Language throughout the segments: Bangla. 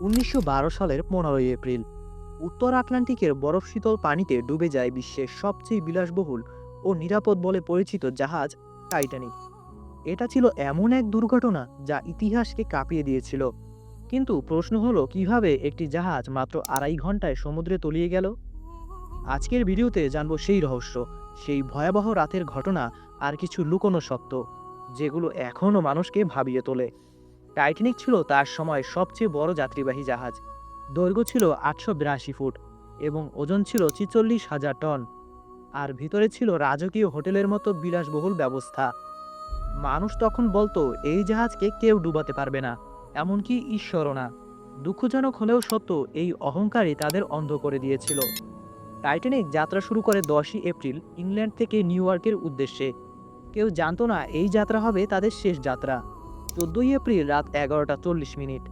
উনিশশো সালের পনেরোই এপ্রিল। উত্তর আটলান্টিকের বরফ শীতল পানিতে ডুবে যায় বিশ্বের সবচেয়ে বিলাসবহুল ও নিরাপদ বলে পরিচিত জাহাজ টাইটানিক। এটা ছিল এমন এক দুর্ঘটনা যা ইতিহাসকে কাঁপিয়ে দিয়েছিল। কিন্তু প্রশ্ন হলো, কীভাবে একটি জাহাজ মাত্র আড়াই ঘন্টায় সমুদ্রে তলিয়ে গেল? আজকের ভিডিওতে জানব সেই রহস্য, সেই ভয়াবহ রাতের ঘটনা আর কিছু লুকোনো সত্য, যেগুলো এখনও মানুষকে ভাবিয়ে তোলে। টাইটানিক ছিল তার সময় সবচেয়ে বড় যাত্রীবাহী জাহাজ। দৈর্ঘ্য ছিল আটশো বিরাশি ফুট এবং ওজন ছিল ছিচল্লিশ হাজার টন। আর ভিতরে ছিল রাজকীয় হোটেলের মতো বিলাসবহুল ব্যবস্থা। মানুষ তখন বলতো, এই জাহাজকে কেউ ডুবাতে পারবে না, এমনকি ঈশ্বরও না। দুঃখজনক হলেও সত্য, এই অহংকারই তাদের অন্ধ করে দিয়েছিল। টাইটানিক যাত্রা শুরু করে দশই এপ্রিল ইংল্যান্ড থেকে নিউ ইয়র্কের উদ্দেশ্যে। কেউ জানতো না, এই যাত্রা হবে তাদের শেষ যাত্রা। চোদ্দই এপ্রিল রাত এগারোটা চল্লিশ মিনিট।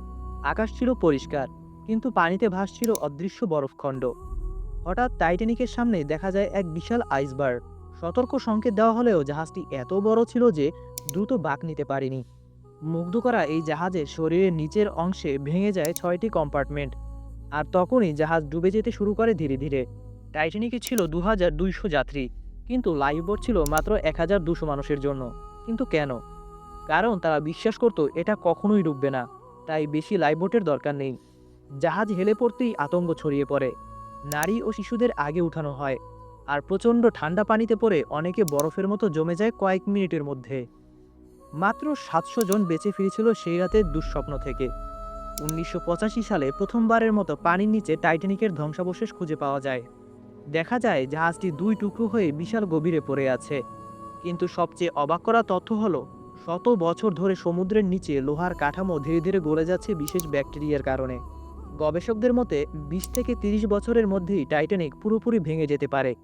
আকাশ ছিল পরিষ্কার, কিন্তু পানিতে ভাসছিল অদৃশ্য বরফখণ্ড। হঠাৎ টাইটানিকের সামনে দেখা যায় এক বিশাল আইসবার্গ। সতর্ক সংকেত দেওয়া হলেও জাহাজটি এত বড় ছিল যে দ্রুত বাঁক নিতে পারেনি। মুগ্ধ করা এই জাহাজের শরীরের নিচের অংশে ভেঙে যায় ছয়টি কম্পার্টমেন্ট। আর তখনই জাহাজ ডুবে যেতে শুরু করে ধীরে ধীরে। টাইটানিকে ছিল দু হাজার দুইশো যাত্রী, কিন্তু লাইফবোট ছিল মাত্র এক হাজার দুশো মানুষের জন্য। কিন্তু কেন? কারণ তারা বিশ্বাস করত এটা কখনোই ডুববে না, তাই বেশি লাইফবোটের দরকার নেই। জাহাজ হেলে পড়তেই আতঙ্ক ছড়িয়ে পড়ে। নারী ও শিশুদের আগে উঠানো হয়, আর প্রচণ্ড ঠান্ডা পানিতে পড়ে অনেকে বরফের মতো জমে যায় কয়েক মিনিটের মধ্যে। মাত্র সাতশো জন বেঁচে ফিরেছিল সেই রাতের দুঃস্বপ্ন থেকে। উনিশশো পঁচাশি সালে প্রথমবারের মতো পানির নিচে টাইটানিকের ধ্বংসাবশেষ খুঁজে পাওয়া যায়। দেখা যায় জাহাজটি দুই টুকরো হয়ে বিশাল গভীরে পড়ে আছে। কিন্তু সবচেয়ে অবাক করা তথ্য হলো শত বছর ধরে সমুদ্রের নিচে লোহার কাঠামো ধীরে ধীরে গলে যাচ্ছে বিশেষ ব্যাকটেরিয়ার কারণে। গবেষকদের মতে, বিশ থেকে তিরিশ বছরের মধ্যেই টাইটানিক পুরোপুরি ভেঙে যেতে পারে।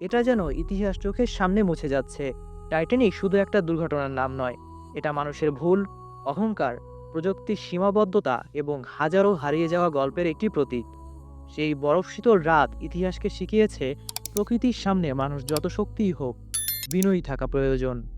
এটা যেন ইতিহাস চোখের সামনে মুছে যাচ্ছে। টাইটানিক শুধু একটা দুর্ঘটনার নাম নয়, এটা মানুষের ভুল, অহংকার, প্রযুক্তির সীমাবদ্ধতা এবং হাজারো হারিয়ে যাওয়া গল্পের একটি প্রতীক। সেই বরফ শীতল রাত ইতিহাসকে শিখিয়েছে, প্রকৃতির সামনে মানুষ যত শক্তিই হোক, বিনয়ী থাকা প্রয়োজন।